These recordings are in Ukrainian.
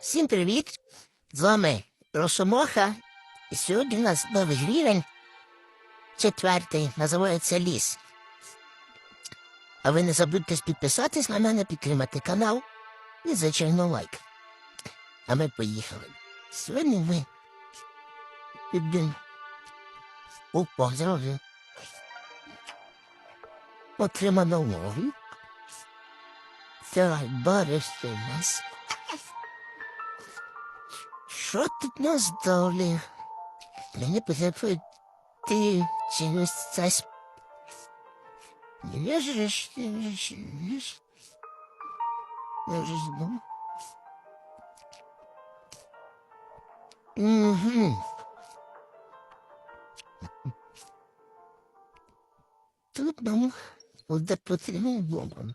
Всім привіт! З вами Росомоха. І сьогодні у нас новий рівень. Четвертий, називається ліс. А ви не забудьте підписатись на мене, підтримати канал і, звичайно, лайк. А ми поїхали. Сьогодні ми підемо у позорові. Отримано нові. Давай, баришся нас. Що тут нас далі? Мені потрібно ти через це Не лежиш, не лежиш, не лежиш. Лежиш, ну. Угу. Тут нам буде потрібно бомбом.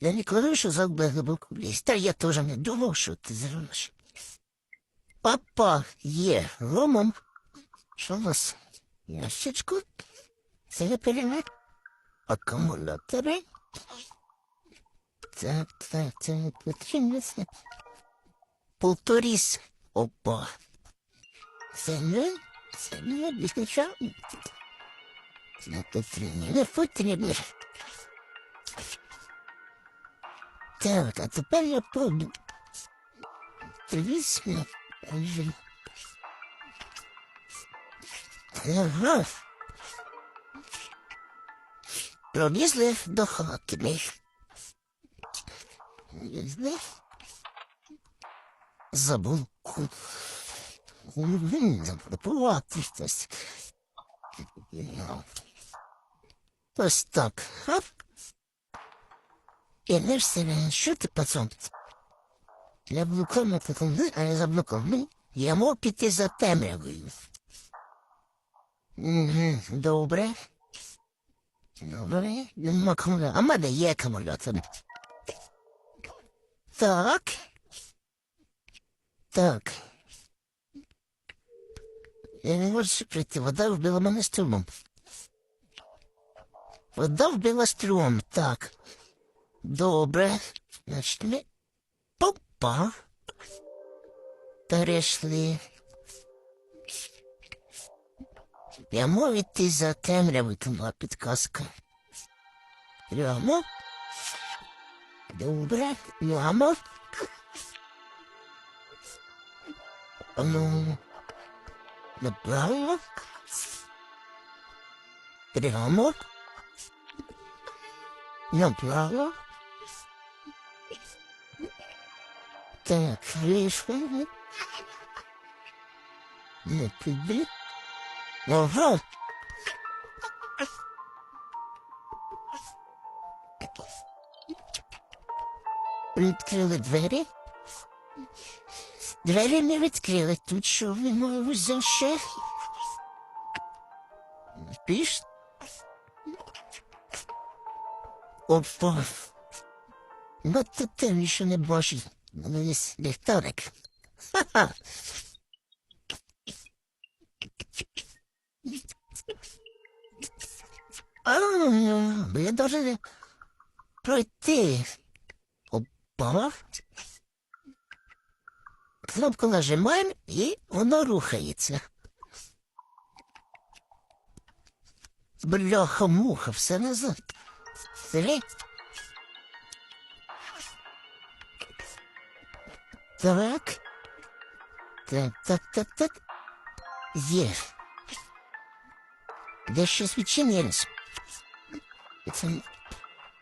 Я кажу, що завжди глибоко лізь. Та я теж не думав, що ти зробиш. Папа є громом. Що у нас? Ящичку. Перемет. Акумулятори. Так, так, не потрібно. Полторіс. Опа. Це не, це не відключав. Не потрібно, не потрібно. Так, а тепер я помню. Трісно. Ага. Пролізли до хати ми. Лізли. Забув. ку- М, Запропувати щось. Ну. Ось так. Хоп. І не все, що ти пацан? Я блоком такий, а я за блоком. Я мог піти за темрявою. Угу, добре. Добре. Нема акумулятора. А в мене є акумулятор. Так. Так. Я не можу прийти. Вода вбила мене струмом. Вода вбила струмом. Так. Добре. Значить, ми... Попа. Перейшли. Прямо йти за темрявою, там була підказка. Прямо. Добре, прямо. Ну, направо. Прямо. Направо. Так, вийшли. Не піди. Ага. Відкрили двері. Двері не відкрили. Тут що ви мою ще? Піш? Опа. Ну тут ще не бачиш. Ну, є ліхтарик. Ха-ха. А, бо я даже пройти. Опа. Кнопку нажимаємо і воно рухається. Бляха-муха, все назад. Сири. Так. Так, так, так, так. Є. Де щось відчинилось. Це,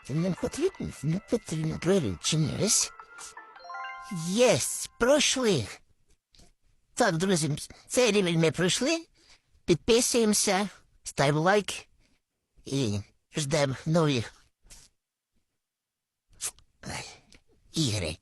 це не потрібно, не потрібно відчинились. Єсть, пройшли. Так, друзі, цей рівень ми пройшли. Підписуємося, ставимо лайк і ждемо нові ігри.